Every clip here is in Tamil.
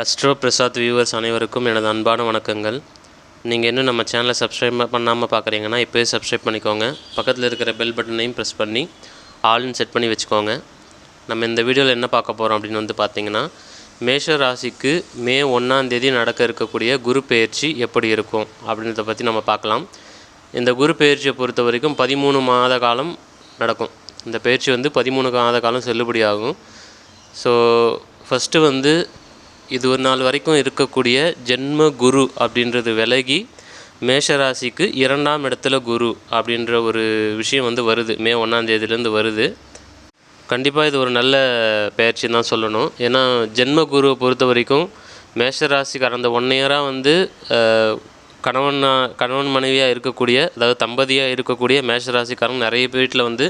அஸ்ட்ரோ பிரசாத் வியூவர்ஸ் அனைவருக்கும் எனது அன்பான வணக்கங்கள். நீங்கள் இன்னும் நம்ம சேனலை சப்ஸ்கிரைப் பண்ணாமல் பார்க்குறீங்கன்னா இப்போயே சப்ஸ்கிரைப் பண்ணிக்கோங்க. பக்கத்தில் இருக்கிற பெல் பட்டனையும் ப்ரெஸ் பண்ணி ஆல்னு செட் பண்ணி வச்சுக்கோங்க. நம்ம இந்த வீடியோவில் என்ன பார்க்க போகிறோம் அப்படின்னு வந்து பார்த்தீங்கன்னா மேஷ ராசிக்கு மே ஒன்றாந்தேதி நடக்க இருக்கக்கூடிய குரு பெயர்ச்சி எப்படி இருக்கும் அப்படின்றத பற்றி நம்ம பார்க்கலாம். இந்த குரு பெயர்ச்சியை பொறுத்த வரைக்கும் பதிமூணு மாத காலம் நடக்கும். இந்த பயிற்சி வந்து பதிமூணு மாத காலம் செல்லுபடியாகும். ஸோ ஃபஸ்ட்டு வந்து இது ஒரு நாள் வரைக்கும் இருக்கக்கூடிய ஜென்ம குரு அப்படின்றது விலகி மேஷராசிக்கு இரண்டாம் இடத்துல குரு அப்படின்ற ஒரு விஷயம் வந்து வருது. மே ஒன்றாந்தேதியிலேருந்து வருது. கண்டிப்பாக இது ஒரு நல்ல பயிற்சின்னு தான் சொல்லணும். ஏன்னா ஜென்ம குருவை பொறுத்த வரைக்கும் மேஷராசி கடந்த ஒன் இயராக வந்து அஹ், கணவனா கணவன் மனைவியாக இருக்கக்கூடிய அதாவது தம்பதியாக இருக்கக்கூடிய மேஷராசிக்காரங்க நிறைய வீட்டில் வந்து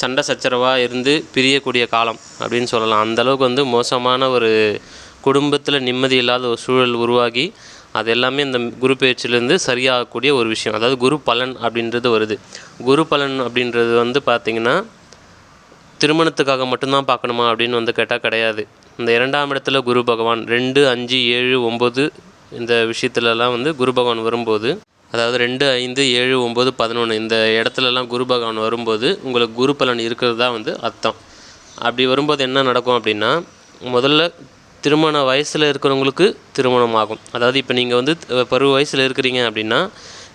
சண்டை சச்சரவாக இருந்து பிரியக்கூடிய காலம் அப்படின்னு சொல்லலாம். அந்த அளவுக்கு வந்து மோசமான ஒரு குடும்பத்தில் நிம்மதி இல்லாத ஒரு சூழல் உருவாகி அது எல்லாமே இந்த குரு பயிற்சியிலேருந்து சரியாகக்கூடிய ஒரு விஷயம். அதாவது குரு பலன் அப்படின்றது வருது. குரு பலன் அப்படின்றது வந்து பார்த்திங்கன்னா திருமணத்துக்காக மட்டும்தான் பார்க்கணுமா அப்படின்னு வந்து கேட்டால் கிடையாது. இந்த இரண்டாம் இடத்துல குரு பகவான் ரெண்டு அஞ்சு ஏழு ஒம்பது இந்த விஷயத்துலலாம் வந்து குரு பகவான் வரும்போது அதாவது ரெண்டு ஐந்து ஏழு ஒம்பது பதினொன்று இந்த இடத்துலலாம் குரு பகவான் வரும்போது உங்களுக்கு குரு பலன் இருக்கிறது தான் வந்து அர்த்தம். அப்படி வரும்போது என்ன நடக்கும் அப்படின்னா முதல்ல திருமண வயசில் இருக்கிறவங்களுக்கு திருமணம் ஆகும் அதாவது இப்போ நீங்கள் வந்து பருவ வயசில் இருக்கிறீங்க அப்படின்னா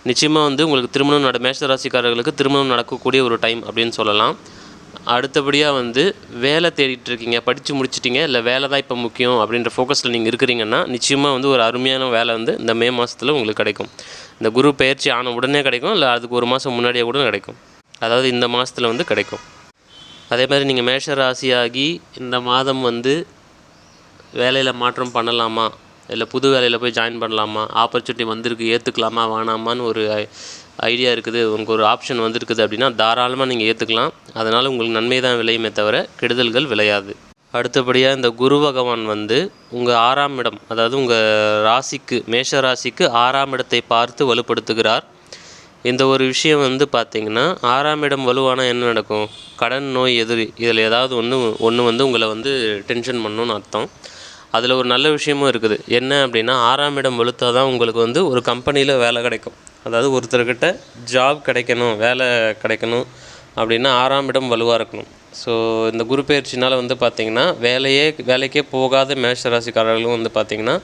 நிச்சயமாக வந்து உங்களுக்கு திருமணம் நட மேஷராசிக்காரர்களுக்கு திருமணம் நடக்கக்கூடிய ஒரு டைம் அப்படின்னு சொல்லலாம். அடுத்தபடியாக வந்து வேலை தேடிட்டு இருக்கீங்க படித்து முடிச்சிட்டீங்க இல்லை வேலை தான் இப்போ முக்கியம் அப்படின்ற ஃபோக்கஸில் நீங்கள் இருக்கிறீங்கன்னா நிச்சயமாக வந்து ஒரு அருமையான வேலை வந்து இந்த மே மாதத்தில் உங்களுக்கு கிடைக்கும். இந்த குரு பயிற்சி ஆன உடனே கிடைக்கும் இல்லை அதுக்கு ஒரு மாதம் முன்னாடியே கூட கிடைக்கும். அதாவது இந்த மாதத்தில் வந்து கிடைக்கும். அதே மாதிரி நீங்கள் மேஷ ராசியாகி இந்த மாதம் வந்து வேலையில் மாற்றம் பண்ணலாமா? இல்லை புது வேலையில் போய் ஜாயின் பண்ணலாமா? ஆப்பர்ச்சுனிட்டி வந்திருக்கு ஏற்றுக்கலாமா வேணாமான்னு ஒரு ஐடியா இருக்குது. உங்களுக்கு ஒரு ஆப்ஷன் வந்திருக்குது அப்படின்னா தாராளமாக நீங்கள் ஏற்றுக்கலாம் அதனால் உங்களுக்கு நன்மை தான் விளையுமே தவிர கெடுதல்கள் விளையாது. அடுத்தபடியாக இந்த குரு பகவான் வந்து உங்கள் ஆறாம் இடம் அதாவது உங்கள் ராசிக்கு மேஷ ராசிக்கு ஆறாம் இடத்தை பார்த்து வலுப்படுத்துகிறார். இந்த ஒரு விஷயம் வந்து பார்த்திங்கன்னா ஆறாம் இடம் வலுவானால் என்ன நடக்கும்? கடன் நோய் எதிரி இதில் ஏதாவது ஒன்று ஒன்று வந்து உங்களை வந்து டென்ஷன் பண்ணணும்னு அர்த்தம். அதில் ஒரு நல்ல விஷயமும் இருக்குது. என்ன அப்படின்னா ஆறாம் இடம் வலுத்தா தான் உங்களுக்கு வந்து ஒரு கம்பெனியில் வேலை கிடைக்கும். அதாவது ஒருத்தர்கிட்ட ஜாப் கிடைக்கணும் வேலை கிடைக்கணும் அப்படின்னா ஆறாம் இடம் வலுவாக இருக்கணும். ஸோ இந்த குரு பயிற்சினால் வந்து பார்த்திங்கன்னா வேலையே வேலைக்கே போகாத மேஷ ராசிக்காரர்களும் வந்து பார்த்திங்கன்னா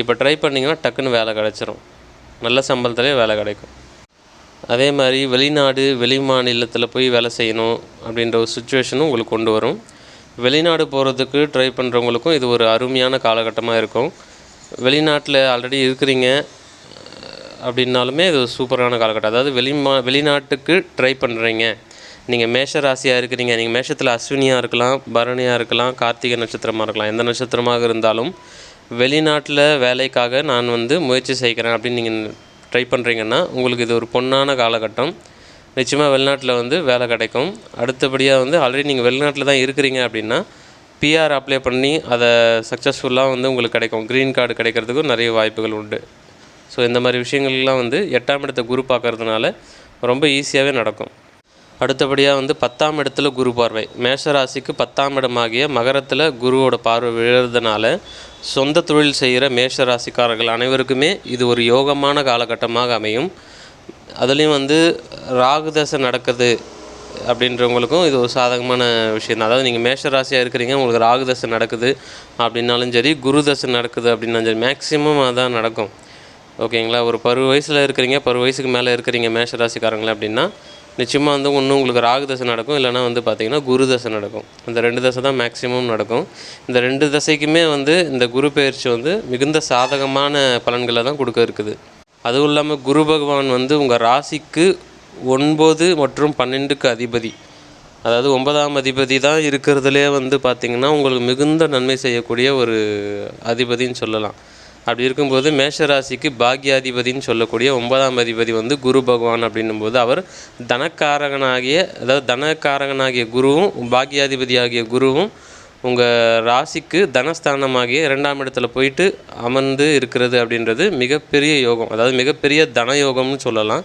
இப்போ ட்ரை பண்ணிங்கன்னா டக்குன்னு வேலை கிடச்சிரும். நல்ல சம்பளத்திலே வேலை கிடைக்கும். அதே மாதிரி வெளிநாடு வெளி மாநிலத்தில் போய் வேலை செய்யணும் அப்படின்ற ஒரு சுச்சுவேஷனும் உங்களுக்கு கொண்டு வரும். வெளிநாடு போகிறதுக்கு ட்ரை பண்ணுறவங்களுக்கும் இது ஒரு அருமையான காலகட்டமாக இருக்கும். வெளிநாட்டில் ஆல்ரெடி இருக்கிறீங்க அப்படின்னாலுமே இது சூப்பரான காலகட்டம். அதாவது வெளி மா வெளிநாட்டுக்கு ட்ரை பண்ணுறீங்க நீங்கள் மேஷ ராசியாக இருக்கிறீங்க நீங்கள் மேஷத்தில் அஸ்வினியாக இருக்கலாம் பரணியாக இருக்கலாம் கார்த்திகை நட்சத்திரமாக இருக்கலாம். எந்த நட்சத்திரமாக இருந்தாலும் வெளிநாட்டில் வேலைக்காக நான் வந்து முயற்சி செய்கிறேன் அப்படின்னு நீங்கள் ட்ரை பண்ணுறீங்கன்னா உங்களுக்கு இது ஒரு பொன்னான காலகட்டம். நிச்சயமாக வெளிநாட்டில் வந்து வேலை கிடைக்கும். அடுத்தபடியாக வந்து ஆல்ரெடி நீங்கள் வெளிநாட்டில் தான் இருக்கிறீங்க அப்படின்னா பிஆர் அப்ளை பண்ணி அதை சக்ஸஸ்ஃபுல்லாக வந்து உங்களுக்கு கிடைக்கும். க்ரீன் கார்டு கிடைக்கிறதுக்கும் நிறைய வாய்ப்புகள் உண்டு. ஸோ இந்த மாதிரி விஷயங்கள்லாம் வந்து எட்டாம் இடத்த குரு பார்க்கறதுனால ரொம்ப ஈஸியாகவே நடக்கும். அடுத்தபடியாக வந்து பத்தாம் இடத்துல குரு பார்வை. மேஷ ராசிக்கு பத்தாம் இடமாகிய மகரத்தில் குருவோட பார்வை விழுறதுனால சொந்த தொழில் செய்கிற மேஷராசிக்காரர்கள் அனைவருக்குமே இது ஒரு யோகமான காலகட்டமாக அமையும். அதுலேயும் வந்து ராகு தசை நடக்குது அப்படின்றவங்களுக்கும் இது ஒரு சாதகமான விஷயம் தான் அதாவது நீங்கள் மேஷ ராசியாக இருக்கிறீங்க உங்களுக்கு ராகு தசை நடக்குது அப்படின்னாலும் சரி குரு தசை நடக்குது அப்படின்னாலும் சரி மேக்ஸிமம் அதான் நடக்கும். ஓகேங்களா? ஒரு பருவ வயசில் இருக்கிறீங்க பருவ வயசுக்கு மேலே இருக்கிறீங்க மேஷ ராசிக்காரங்களே அப்படின்னா நிச்சயமாக வந்து ஒன்று உங்களுக்கு ராகு தசை நடக்கும் இல்லைனா வந்து பார்த்தீங்கன்னா குரு தசை நடக்கும். இந்த ரெண்டு தசை தான் மேக்ஸிமம் நடக்கும். இந்த ரெண்டு தசைக்குமே வந்து இந்த குரு பயிற்சி வந்து மிகுந்த சாதகமான பலன்களை தான் கொடுக்க இருக்குது. அதுவும் இல்லாமல் குரு பகவான் வந்து உங்கள் ராசிக்கு ஒன்பது மற்றும் பன்னெண்டுக்கு அதிபதி. அதாவது ஒன்பதாம் அதிபதி தான் இருக்கிறதுலே வந்து பார்த்திங்கன்னா உங்களுக்கு மிகுந்த நன்மை செய்யக்கூடிய ஒரு அதிபதின்னு சொல்லலாம். அப்படி இருக்கும்போது மேஷ ராசிக்கு பாக்யாதிபதின்னு சொல்லக்கூடிய ஒன்பதாம் அதிபதி வந்து குரு பகவான் அப்படின்னும்போது அவர் தனக்காரகனாகிய அதாவது தனக்காரகனாகிய குருவும் பாக்யாதிபதி ஆகிய குருவும் உங்கள் ராசிக்கு தனஸ்தானமாகிய இரண்டாம் இடத்துல போயிட்டு அமர்ந்து இருக்கிறது அப்படின்றது மிகப்பெரிய யோகம். அதாவது மிகப்பெரிய தன யோகம்னு சொல்லலாம்.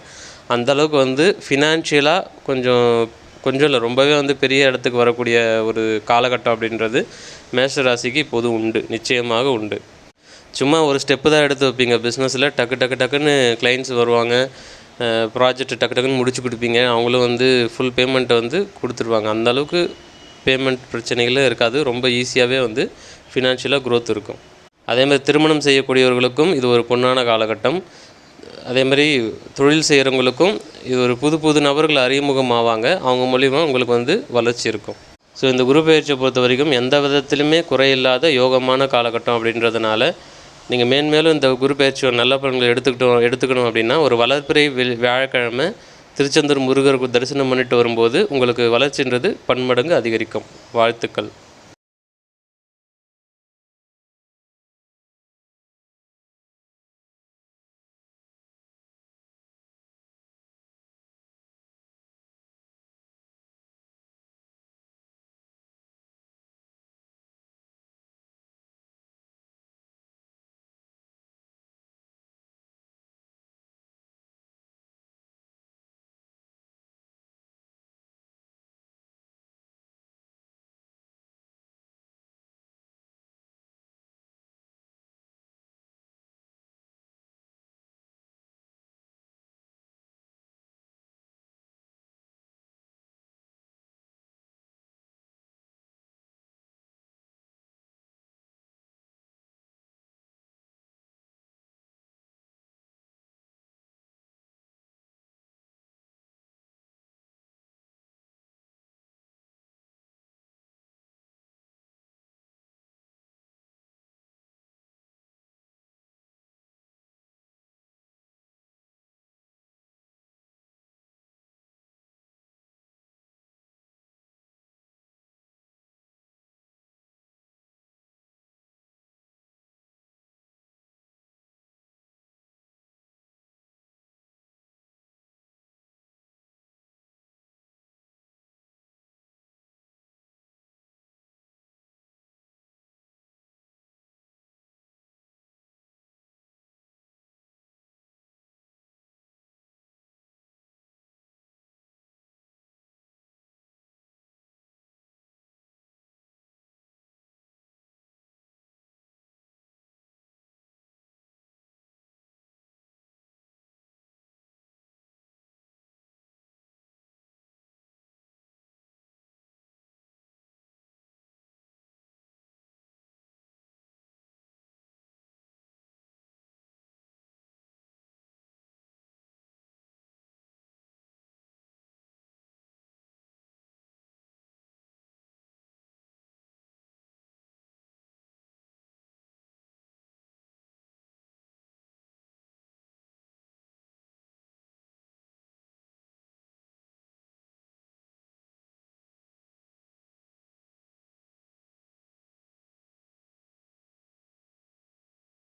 அந்த அளவுக்கு வந்து ஃபினான்ஷியலாக கொஞ்சம் கொஞ்சம் இல்லை ரொம்பவே வந்து பெரிய இடத்துக்கு வரக்கூடிய ஒரு காலகட்டம் அப்படின்றது மேஷ ராசிக்கு இப்போது உண்டு. நிச்சயமாக உண்டு. சும்மா ஒரு ஸ்டெப்பு தான் எடுத்து வைப்பீங்க. பிஸ்னஸில் டக்கு டக்கு டக்குன்னு கிளைண்ட்ஸ் வருவாங்க. ப்ராஜெக்ட் டக்கு டக்குன்னு முடிச்சு கொடுப்பீங்க. அவங்களும் வந்து ஃபுல் பேமெண்ட்டை வந்து கொடுத்துருவாங்க. அந்தளவுக்கு பேமெண்ட் பிரச்சனைகளும் இருக்காது. ரொம்ப ஈஸியாகவே வந்து ஃபினான்ஷியலாக க்ரோத் இருக்கும். அதே மாதிரி திருமணம் செய்யக்கூடியவர்களுக்கும் இது ஒரு பொன்னான காலகட்டம். அதே மாதிரி தொழில் செய்கிறவங்களுக்கும் இது ஒரு புது புது நபர்கள் அறிமுகம் ஆவாங்க அவங்க மூலிமா உங்களுக்கு வந்து வளர்ச்சி இருக்கும். ஸோ இந்த குரு பயிற்சியை பொறுத்த வரைக்கும் எந்த விதத்திலுமே குறையில்லாத யோகமான காலகட்டம் அப்படின்றதுனால நீங்கள் மேன்மேலும் இந்த குரு பயிற்சியை நல்ல பலன்களை எடுத்துக்கிட்டோம் எடுத்துக்கணும் அப்படின்னா ஒரு வளர்ப்பிறை வெ வியாழக்கிழமை திருச்செந்தூர் முருகருக்கு தரிசனம் பண்ணிட்டு வரும்போது உங்களுக்கு வளர்ச்சின்றது பன்மடங்கு அதிகரிக்கும். வாழ்த்துக்கள்.